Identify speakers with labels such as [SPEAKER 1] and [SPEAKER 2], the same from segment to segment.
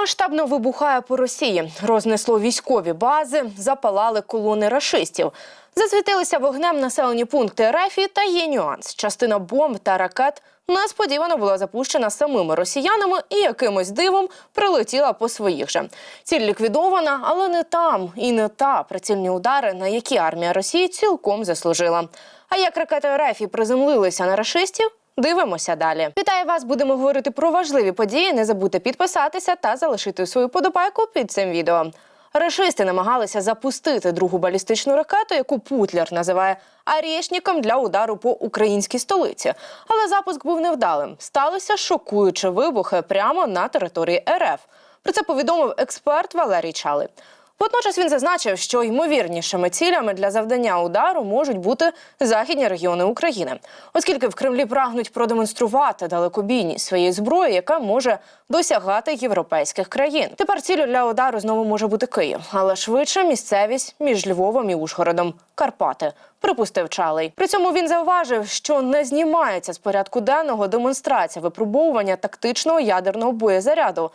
[SPEAKER 1] Масштабно вибухає по Росії. Рознесло військові бази, запалали колони рашистів. Засвітилися вогнем населені пункти РФ та є нюанс. Частина бомб та ракет несподівано була запущена самими росіянами і якимось дивом прилетіла по своїх же. Ціль ліквідована, але не там і не та прицільні удари, на які армія Росії цілком заслужила. А як ракети РФ приземлилися на рашистів? Дивимося далі. Вітаю вас! Будемо говорити про важливі події. Не забудьте підписатися та залишити свою подобайку під цим відео. Рашисти намагалися запустити другу балістичну ракету, яку Путлер називає «Арєшніком» для удару по українській столиці. Але запуск був невдалим. Сталися шокуючі вибухи прямо на території РФ. Про це повідомив експерт Валерій Чали. Водночас він зазначив, що ймовірнішими цілями для завдання удару можуть бути західні регіони України, оскільки в Кремлі прагнуть продемонструвати далекобійність своєї зброї, яка може досягати європейських країн. Тепер ціллю для удару знову може бути Київ, але швидше місцевість між Львовом і Ужгородом Карпати. Припустив Чалий. При цьому він зауважив, що не знімається з порядку денного демонстрація випробовування тактичного ядерного боєзаряду.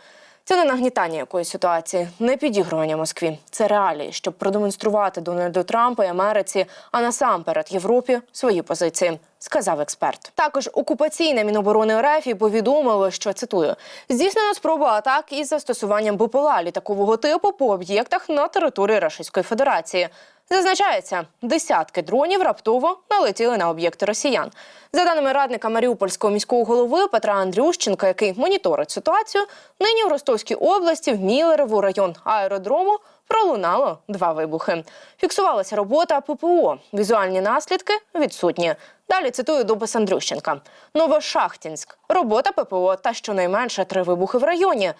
[SPEAKER 1] Це не нагнітання якоїсь ситуації, не підігрування Москві. Це реалії, щоб продемонструвати Дональду Трампу і Америці, а насамперед Європі свої позиції. Сказав експерт. Також окупаційне міноборони РФ повідомило, що цитую здійснено спробу атак із застосуванням БПЛА літакового типу по об'єктах на території Російської Федерації. Зазначається, десятки дронів раптово налетіли на об'єкти росіян. За даними радника Маріупольського міського голови Петра Андрющенка, який моніторить ситуацію, нині в Ростовській області в Мілерову район аеродрому пролунало два вибухи. Фіксувалася робота ППО. Візуальні наслідки відсутні. Далі цитую допис Андрющенка: Новошахтінськ, робота ППО та щонайменше три вибухи в районі.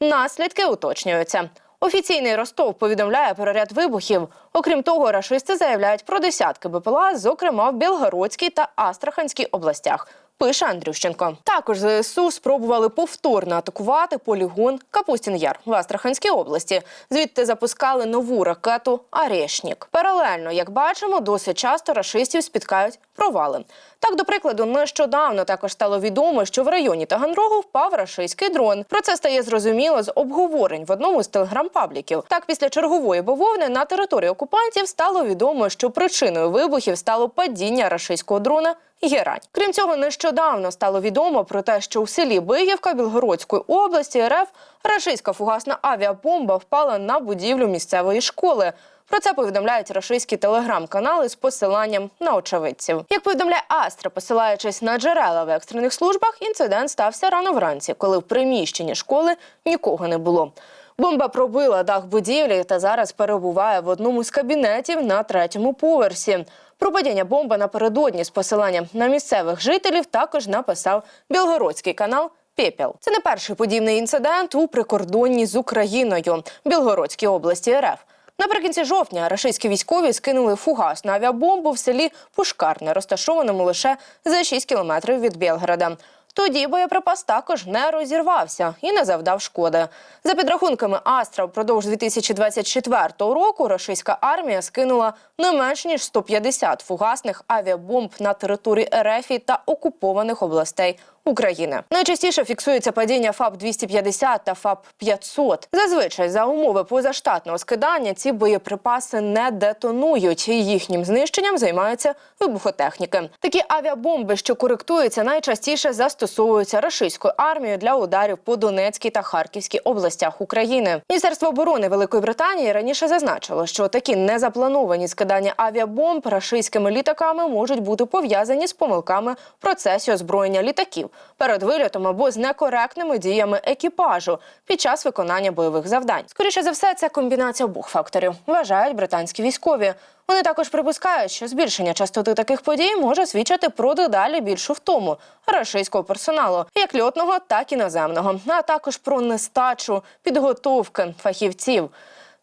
[SPEAKER 1] Наслідки уточнюються. Офіційний Ростов повідомляє про ряд вибухів. Окрім того, рашисти заявляють про десятки БПЛА, зокрема в Білгородській та Астраханській областях. Пише Андрющенко. Також ЗСУ спробували повторно атакувати полігон Капустін Яр в Астраханській області. Звідти запускали нову ракету Арешнік. Паралельно, як бачимо, досить часто рашистів спіткають провали. Так, до прикладу, нещодавно також стало відомо, що в районі Таганрогу впав рашистський дрон. Про це стає зрозуміло з обговорень в одному з телеграм-пабліків. Так, після чергової бавовни на території окупантів стало відомо, що причиною вибухів стало падіння рашистського дрона. Герань. Крім цього, нещодавно стало відомо про те, що у селі Биївка Білгородської області РФ рашистська фугасна авіабомба впала на будівлю місцевої школи. Про це повідомляють рашистські телеграм-канали з посиланням на очевидців. Як повідомляє Астра, посилаючись на джерела в екстрених службах, інцидент стався рано вранці, коли в приміщенні школи нікого не було. Бомба пробила дах будівлі та зараз перебуває в одному з кабінетів на третьому поверсі. Про падіння бомби напередодні з посиланням на місцевих жителів також написав білгородський канал. Пепел. Це не перший подібний інцидент у прикордонні з Україною Білгородській області РФ. Наприкінці жовтня рашистські військові скинули фугасну авіабомбу в селі Пушкарне, розташованому лише за 6 кілометрів від Білграда. Тоді боєприпас також не розірвався і не завдав шкоди. За підрахунками Астра, впродовж 2024 року російська армія скинула не менш ніж 150 фугасних авіабомб на території РФ та окупованих областей України. Найчастіше фіксується падіння ФАП 250 та ФАП 500. Зазвичай за умови позаштатного скидання ці боєприпаси не детонують. і Їхнім знищенням займаються вибухотехніки. Такі авіабомби, що коректуються, найчастіше застосовуються рашистською армією для ударів по Донецькій та Харківській областях України. Міністерство оборони Великої Британії раніше зазначило, що такі незаплановані скидання авіабомб рашистськими літаками можуть бути пов'язані з помилками в процесі озброєння літаків перед вильотом або з некоректними діями екіпажу під час виконання бойових завдань. Скоріше за все, це комбінація обох факторів, вважають британські військові. Вони також припускають, що збільшення частоти таких подій може свідчити про дедалі більшу втому рашистського персоналу, як льотного, так і наземного, а також про нестачу підготовки фахівців.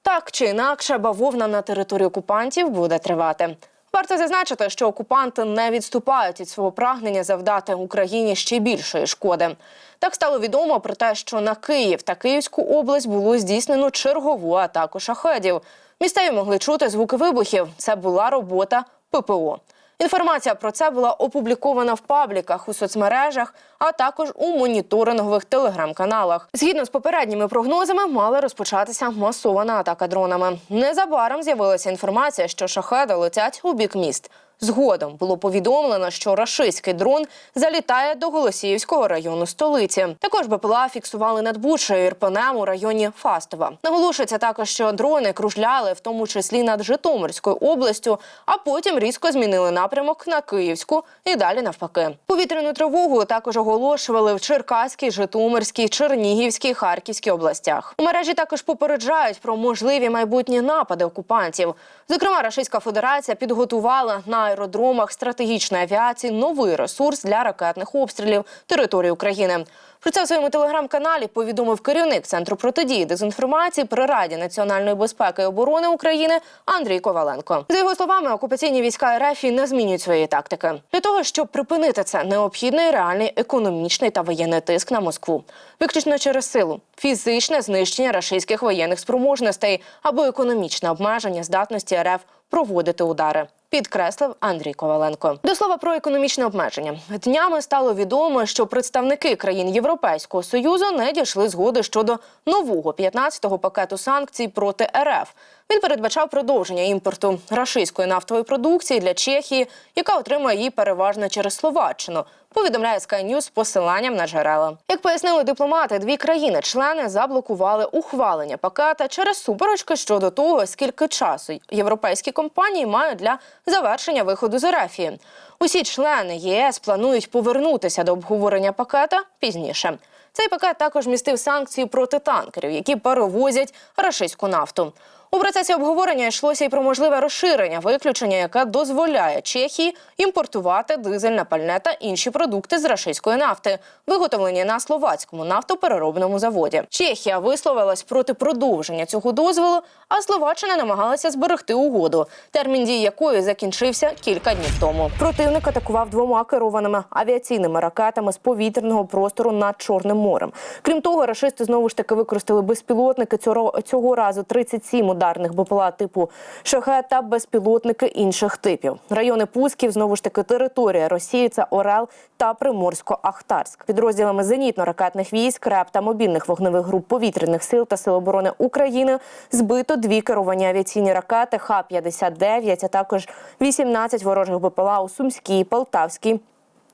[SPEAKER 1] Так чи інакше, бавовна на території окупантів буде тривати. Варто зазначити, що окупанти не відступають від свого прагнення завдати Україні ще більшої шкоди. Так стало відомо про те, що на Київ та Київську область було здійснено чергову атаку шахедів. Місцеві могли чути звуки вибухів. Це була робота ППО. Інформація про це була опублікована в пабліках у соцмережах, а також у моніторингових телеграм-каналах. Згідно з попередніми прогнозами, мала розпочатися масована атака дронами. Незабаром з'явилася інформація, що шахеди летять у бік міст. Згодом було повідомлено, що рашистський дрон залітає до Голосіївського району столиці. Також БПЛА фіксували над Бучею Ірпенем у районі Фастова. Наголошується також, що дрони кружляли в тому числі над Житомирською областю, а потім різко змінили напрямок на Київську і далі навпаки. Повітряну тривогу також оголошували в Черкаській, Житомирській, Чернігівській, Харківській областях. У мережі також попереджають про можливі майбутні напади окупантів. Зокрема, Рашистська Федерація підготувала на аеродромах стратегічної авіації новий ресурс для ракетних обстрілів території України. Про це в своєму телеграм-каналі повідомив керівник центру протидії дезінформації при Раді національної безпеки і оборони України Андрій Коваленко. За його словами, окупаційні війська РФ не змінюють своєї тактики. Для того щоб припинити це, необхідний реальний економічний та воєнний тиск на Москву, виключно через силу, фізичне знищення рашистських воєнних спроможностей або економічне обмеження здатності РФ проводити удари. Підкреслив Андрій Коваленко. До слова про економічне обмеження днями стало відомо, що представники країн Європейського союзу не дійшли згоди щодо нового 15-го пакету санкцій проти РФ. Він передбачав продовження імпорту рашистської нафтової продукції для Чехії, яка отримує її переважно через Словаччину. Повідомляє Sky News з посиланням на джерела. Як пояснили дипломати, дві країни-члени заблокували ухвалення пакета через суперечки щодо того, скільки часу європейські компанії мають для завершення виходу з Ерефії. Усі члени ЄС планують повернутися до обговорення пакета пізніше. Цей пакет також містив санкції проти танкерів, які перевозять рашистську нафту. У процесі обговорення йшлося й про можливе розширення виключення, яке дозволяє Чехії імпортувати дизельне пальне та інші продукти з рашистської нафти, виготовлені на словацькому нафтопереробному заводі. Чехія висловилась проти продовження цього дозволу, а Словаччина намагалася зберегти угоду, термін дії якої закінчився кілька днів тому. Противник атакував двома керованими авіаційними ракетами з повітряного простору над Чорним морем. Крім того, рашисти знову ж таки використали безпілотники цього, разу 37 ударних БПЛА типу «Шахет» та безпілотники інших типів. Райони пусків знову ж таки територія Росії це Орел та Приморсько-Ахтарськ. Підрозділами зенітно-ракетних військ, РЕП та мобільних вогневих груп повітряних сил та сил оборони України збито дві керовані авіаційні ракети Х-59, а також 18 ворожих БПЛА у Сумській, Полтавській.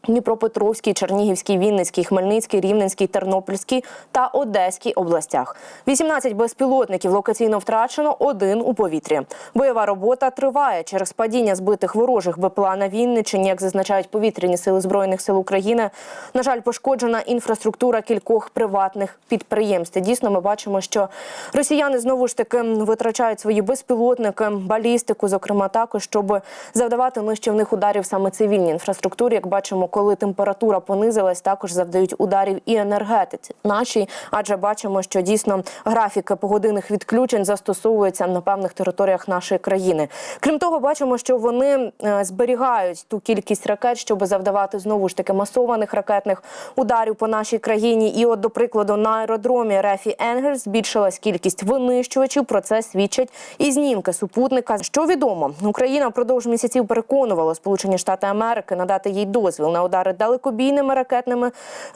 [SPEAKER 1] Дніпропетровській, Чернігівській, Вінницькій, Хмельницькій, Рівненській, Тернопільській та Одеській областях. 18 безпілотників локаційно втрачено, один у повітрі. Бойова робота триває через падіння збитих ворожих БПЛА на Вінниччині, як зазначають повітряні сили збройних сил України. На жаль, пошкоджена інфраструктура кількох приватних підприємств. Дійсно, ми бачимо, що росіяни знову ж таки витрачають свої безпілотники, балістику, зокрема також, щоб завдавати нищівних ударів саме цивільній інфраструктурі. Як бачимо, коли температура понизилась, також завдають ударів і енергетиці нашій, адже бачимо, що дійсно графіки погодинних відключень застосовуються на певних територіях нашої країни. Крім того, бачимо, що вони е, зберігають ту кількість ракет, щоб завдавати знову ж таки масованих ракетних ударів по нашій країні. І, от, до прикладу, на аеродромі Рефі Енгельс збільшилась кількість винищувачів. Про це свідчать і знімки супутника. Що відомо, Україна впродовж місяців переконувала Сполучені Штати Америки надати їй дозвіл на удари далекобійними ракетними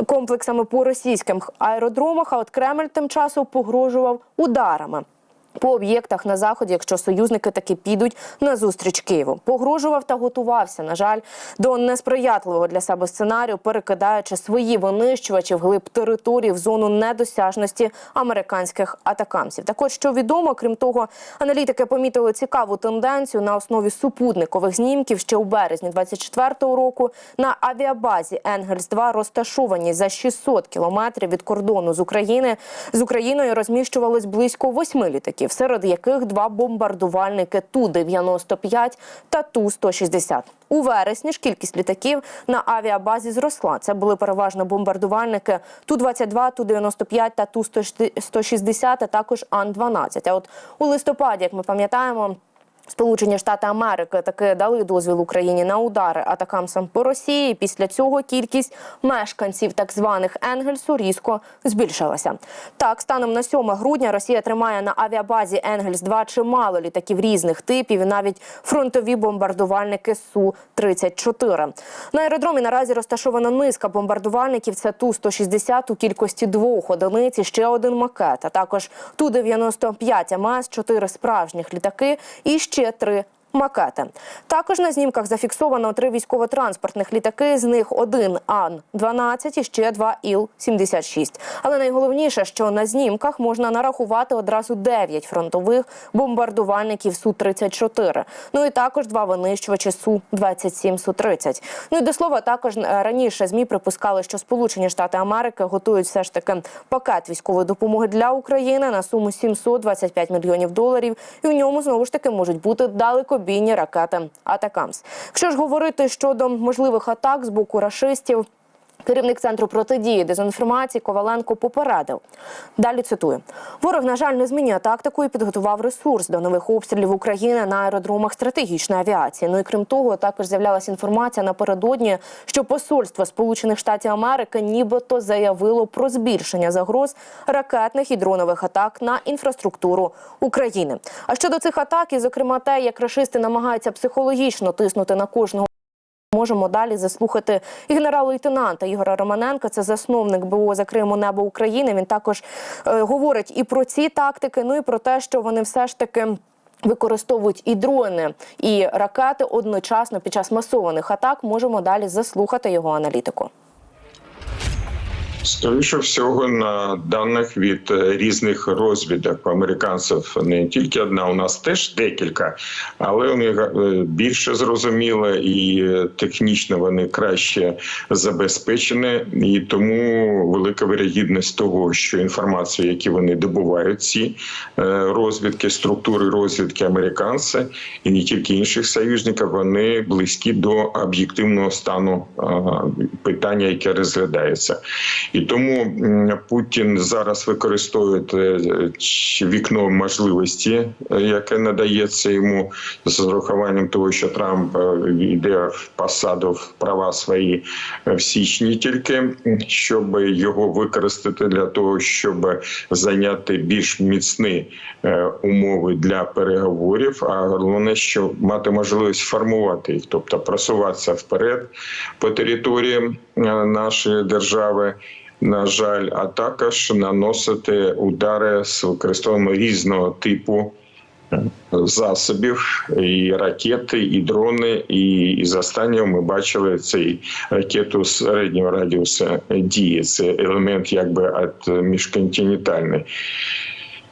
[SPEAKER 1] комплексами по російським аеродромах. А от Кремль тим часом погрожував ударами. По об'єктах на заході, якщо союзники таки підуть на зустріч Києву, погрожував та готувався. На жаль, до несприятливого для себе сценарію, перекидаючи свої винищувачі вглиб території в зону недосяжності американських атакамців. Так от, що відомо, крім того, аналітики помітили цікаву тенденцію на основі супутникових знімків ще у березні 24-го року на авіабазі Енгельс 2 розташованій за 600 кілометрів від кордону з України з Україною розміщувалось близько восьми літаків, серед яких два бомбардувальники Ту-95 та Ту-160. У вересні ж кількість літаків на авіабазі зросла. Це були переважно бомбардувальники Ту-22, Ту-95 та Ту-160, а також Ан-12. А от у листопаді, як ми пам'ятаємо, Сполучені Штати Америки таки дали дозвіл Україні на удари атакамсам по Росії. Після цього кількість мешканців так званих Енгельсу різко збільшилася. Так, станом на 7 грудня Росія тримає на авіабазі Енгельс 2 чимало літаків різних типів навіть фронтові бомбардувальники Су 34 На аеродромі наразі розташована низка бомбардувальників. Це ту 160 у кількості двох одиниць і ще один макет. А також ту 95 АМС, чотири справжніх літаки і ще три. Макети також на знімках зафіксовано три військово-транспортних літаки. З них один Ан-12 і ще два Іл-76. Але найголовніше, що на знімках можна нарахувати одразу 9 фронтових бомбардувальників Су-34. Ну і також два винищувачі Су-27, Су-30. Ну і до слова, також е, раніше змі припускали, що Сполучені Штати Америки готують все ж таки пакет військової допомоги для України на суму 725 мільйонів доларів. І в ньому знову ж таки можуть бути далекобійні ракети Атакамс. Якщо ж говорити щодо можливих атак з боку рашистів. Керівник центру протидії дезінформації Коваленко попередив. Далі цитую: ворог, на жаль, не змінює тактику і підготував ресурс до нових обстрілів України на аеродромах стратегічної авіації. Ну і крім того, також з'являлася інформація напередодні, що посольство Сполучених Штатів Америки нібито заявило про збільшення загроз ракетних і дронових атак на інфраструктуру України. А щодо цих атак, і зокрема те, як рашисти намагаються психологічно тиснути на кожного. Можемо далі заслухати і генерал-лейтенанта Ігора Романенка. Це засновник БО за Криму небо України. Він також е, говорить і про ці тактики, ну і про те, що вони все ж таки. Використовують і дрони, і ракети одночасно під час масованих атак. Можемо далі заслухати його аналітику.
[SPEAKER 2] Скоріше всього, на даних від е, різних розвідок американців не тільки одна, у нас теж декілька, але у них е, більше зрозуміло і е, технічно вони краще забезпечені, і тому велика вирогідність того, що інформацію, які вони добувають, ці розвідки, структури розвідки американці і не тільки інших союзників, вони близькі до об'єктивного стану питання, яке розглядається. І тому Путін зараз використовує е, вікно можливості, е, яке надається йому з урахуванням того, що Трамп е, йде в посаду в права свої в січні, тільки щоб його використати для того, щоб зайняти більш міцні умови для переговорів. А головне, що мати можливість формувати їх, тобто просуватися вперед по території нашої держави на жаль, а також наносити удари з використовуванням різного типу засобів, і ракети, і дрони. І, і з останнього ми бачили цей ракету середнього радіуса дії. Це елемент якби міжконтинентальний.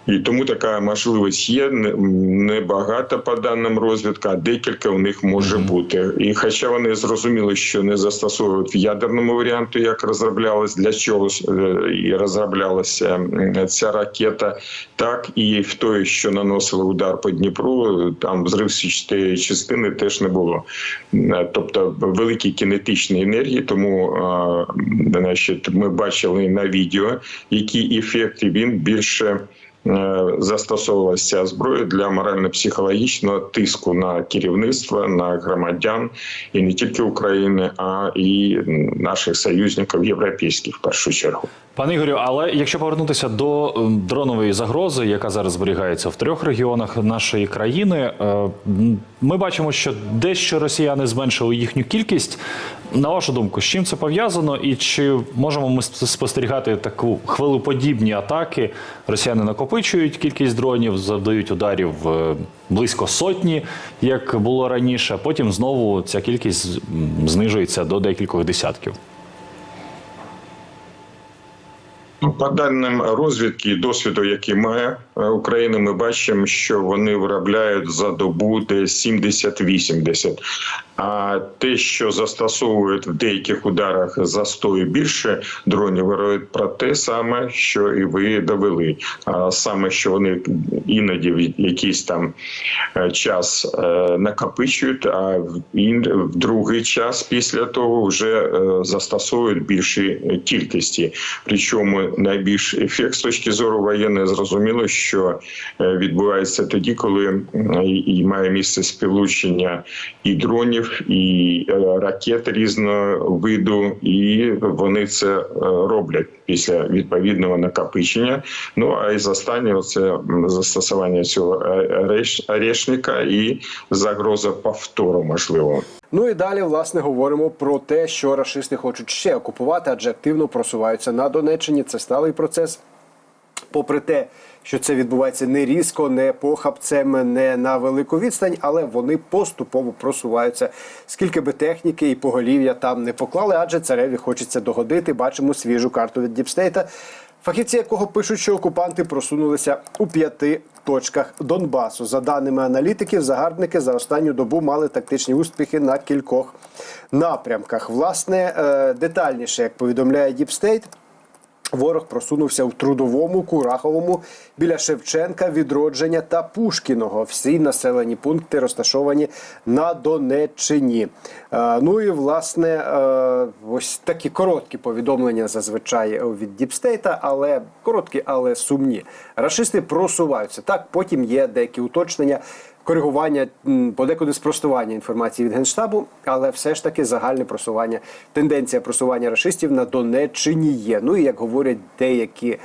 [SPEAKER 2] І тому така можливість є Не- небагато по даним розвідка, а декілька у них може бути. І хоча вони зрозуміли, що не застосовують в ядерному варіанту, як розроблялась для чого е, і розроблялася ця ракета, так і в той, що наносили удар по Дніпру, там взривчатої частини теж не було. Е, Тобто великі кінетичні енергії, тому а, значить, ми бачили на відео, які ефекти він більше. Е, застосовувалася ця зброя для морально-психологічного тиску на керівництво, на громадян і не тільки України, а і наших союзників європейських в першу чергу.
[SPEAKER 3] Пане Ігорю, але якщо повернутися до дронової загрози, яка зараз зберігається в трьох регіонах нашої країни, е, ми бачимо, що дещо росіяни зменшили їхню кількість. На вашу думку, з чим це пов'язано, і чи можемо ми спостерігати таку хвилеподібні атаки? Росіяни накопичують кількість дронів, завдають ударів е, близько сотні, як було раніше. Потім знову ця кількість знижується до декількох десятків.
[SPEAKER 2] Ну, По даним розвідки і досвіду, який має е, Україна, ми бачимо, що вони виробляють за добу десь 70-80. А те, що застосовують в деяких ударах застою більше дронів, говорить про те саме, що і ви довели. А саме, що вони іноді в якийсь там е, час е, накопичують, а в другий час після того вже застосовують більші кількості. Причому найбільш ефект з точки зору воєнної зрозуміло, що е, відбувається тоді, коли і має місце співлучення і дронів, і е, ракет різного виду, і вони це е, роблять після відповідного накопичення. Ну а із останнього це застосування цього реш- орешника і загроза повтору можливо.
[SPEAKER 4] Ну і далі, власне, говоримо про те, що рашисти хочуть ще окупувати, адже активно просуваються на Донеччині. Це сталий процес. Попри те, що це відбувається не різко, не похабцем, не на велику відстань, але вони поступово просуваються. Скільки би техніки і поголів'я там не поклали, адже цареві хочеться догодити. Бачимо свіжу карту від Діпстейта, фахівці якого пишуть, що окупанти просунулися у п'яти точках Донбасу. За даними аналітиків, загарбники за останню добу мали тактичні успіхи на кількох напрямках. Власне, е, детальніше, як повідомляє Діпстейт, Ворог просунувся в трудовому, Кураховому, біля Шевченка, Відродження та Пушкіного. Всі населені пункти розташовані на Донеччині. Е, Ну і власне е, ось такі короткі повідомлення зазвичай від Діпстейта, але короткі, але сумні. Рашисти просуваються. Так, потім є деякі уточнення. Коригування подекуди спростування інформації від генштабу, але все ж таки загальне просування, тенденція просування рашистів на Донеччині є. Ну і як говорять деякі,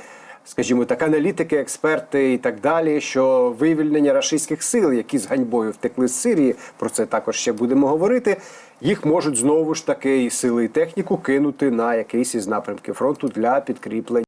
[SPEAKER 4] скажімо так, аналітики, експерти і так далі, що вивільнення рашистських сил, які з ганьбою втекли з Сирії, про це також ще будемо говорити. Їх можуть знову ж таки і сили і техніку кинути на якийсь із напрямків фронту для підкріплення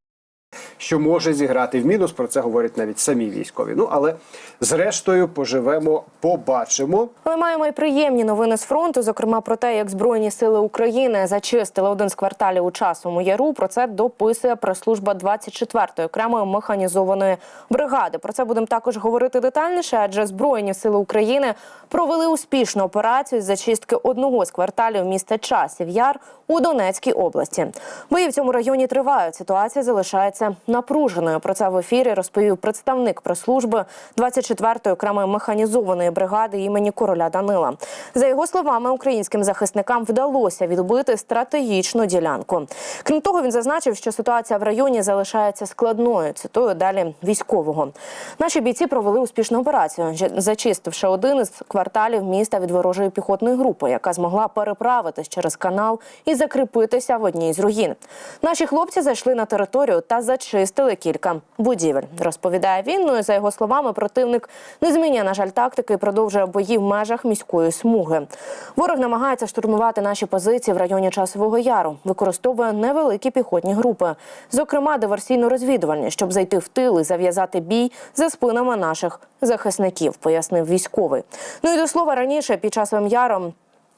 [SPEAKER 4] що може зіграти в мінус. Про це говорять навіть самі військові. Ну але зрештою поживемо, побачимо.
[SPEAKER 1] Але маємо й приємні новини з фронту, зокрема про те, як Збройні сили України зачистили один з кварталів у часовому яру. Про це дописує прес-служба 24-ї окремої механізованої бригади. Про це будемо також говорити детальніше, адже Збройні сили України провели успішну операцію з зачистки одного з кварталів міста Часів Яр у Донецькій області. Бої в цьому районі тривають. Ситуація залишається напруженою. Про це в ефірі розповів представник прес-служби 24-ї окремої механізованої бригади імені короля Данила. За його словами, українським захисникам вдалося відбити стратегічну ділянку. Крім того, він зазначив, що ситуація в районі залишається складною. Цитую далі військового. Наші бійці провели успішну операцію, зачистивши один із кварталів міста від ворожої піхотної групи, яка змогла переправитись через канал і закріпитися в одній з руїн. Наші хлопці зайшли на територію та зачистили кілька будівель. Розповідає він. Ну і за його словами, противник не змінює, на жаль, тактики і продовжує бої в межах міської смуги. Ворог намагається штурмувати наші позиції в районі часового яру, використовує невеликі піхотні групи, зокрема диверсійно-розвідувальні, щоб зайти в тил і зав'язати бій за спинами наших захисників, пояснив військовий. Ну і до слова раніше під часовим яром.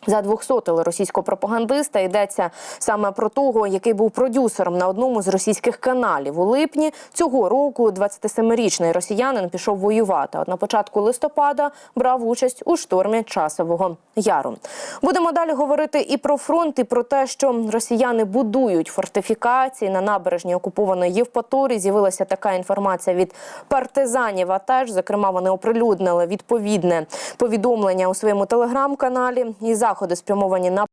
[SPEAKER 1] За 200 російського пропагандиста йдеться саме про того, який був продюсером на одному з російських каналів. У липні цього року 27-річний росіянин пішов воювати. От на початку листопада брав участь у штурмі часового яру. Будемо далі говорити і про фронт, і про те, що росіяни будують фортифікації на набережні окупованої Євпаторії. З'явилася така інформація від партизанів. А теж, зокрема, вони оприлюднили відповідне повідомлення у своєму телеграм-каналі. І заходи спрямовані на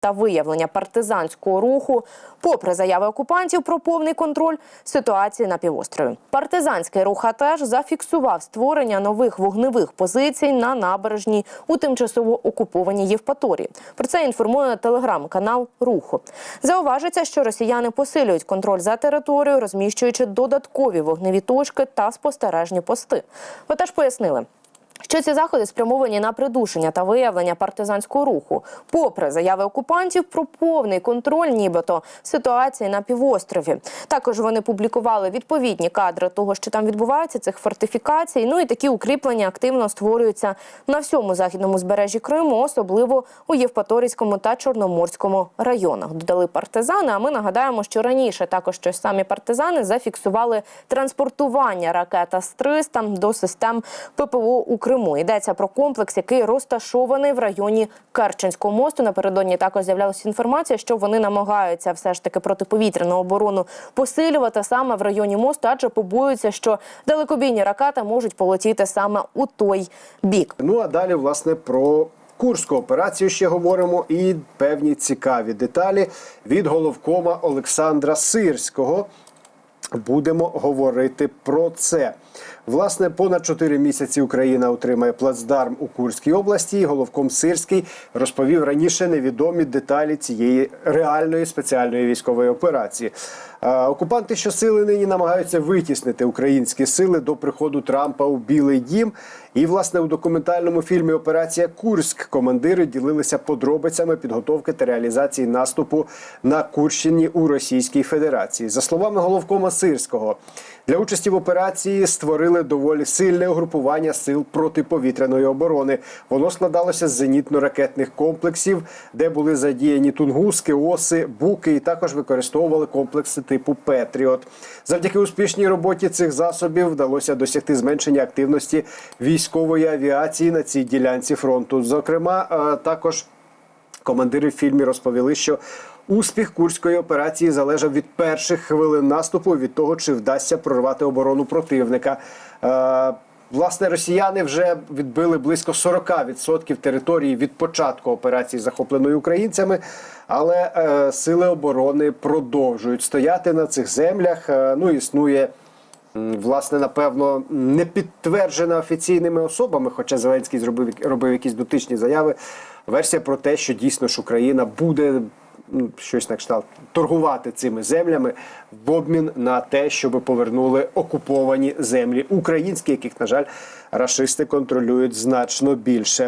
[SPEAKER 1] та виявлення партизанського руху, попри заяви окупантів про повний контроль ситуації на півострові. Партизанський рух теж зафіксував створення нових вогневих позицій на набережній у тимчасово окупованій Євпаторії. Про це інформує телеграм-канал Руху. Зауважиться, що росіяни посилюють контроль за територією, розміщуючи додаткові вогневі точки та спостережні пости. Ви теж пояснили. Що ці заходи спрямовані на придушення та виявлення партизанського руху, попри заяви окупантів про повний контроль, нібито ситуації на півострові. Також вони публікували відповідні кадри того, що там відбувається, цих фортифікацій. Ну і такі укріплення активно створюються на всьому західному збережжі Криму, особливо у Євпаторійському та Чорноморському районах. Додали партизани. А ми нагадаємо, що раніше також що самі партизани зафіксували транспортування ракет С-300 до систем ППО України. Криму. Йдеться про комплекс, який розташований в районі Керченського мосту. Напередодні також з'являлася інформація, що вони намагаються все ж таки протиповітряну оборону посилювати саме в районі мосту, адже побоюються, що далекобійні ракети можуть полетіти саме у той бік.
[SPEAKER 4] Ну а далі, власне, про Курську операцію ще говоримо і певні цікаві деталі від головкома Олександра Сирського. Будемо говорити про це. Власне, понад 4 місяці Україна отримає плацдарм у Курській області. Головком Сирський розповів раніше невідомі деталі цієї реальної спеціальної військової операції. Окупанти щосили нині намагаються витіснити українські сили до приходу Трампа у Білий Дім. І, власне, у документальному фільмі Операція Курськ командири ділилися подробицями підготовки та реалізації наступу на Курщині у Російській Федерації. За словами головкома Сирського, для участі в операції створили доволі сильне угрупування сил протиповітряної оборони. Воно складалося з зенітно-ракетних комплексів, де були задіяні тунгуски, оси, буки, і також використовували комплекси типу Петріот. Завдяки успішній роботі цих засобів вдалося досягти зменшення активності військової авіації на цій ділянці фронту. Зокрема, е, також Командири в фільмі розповіли, що успіх курської операції залежав від перших хвилин наступу, від того, чи вдасться прорвати оборону противника. Е, Власне, росіяни вже відбили близько 40% території від початку операції, захопленої українцями, але е, сили оборони продовжують стояти на цих землях. Е, ну, існує Власне, напевно, не підтверджена офіційними особами, хоча Зеленський зробив робив якісь дотичні заяви. Версія про те, що дійсно ж Україна буде щось на кшталт торгувати цими землями в обмін на те, щоб повернули окуповані землі українські, яких, на жаль, рашисти контролюють значно більше.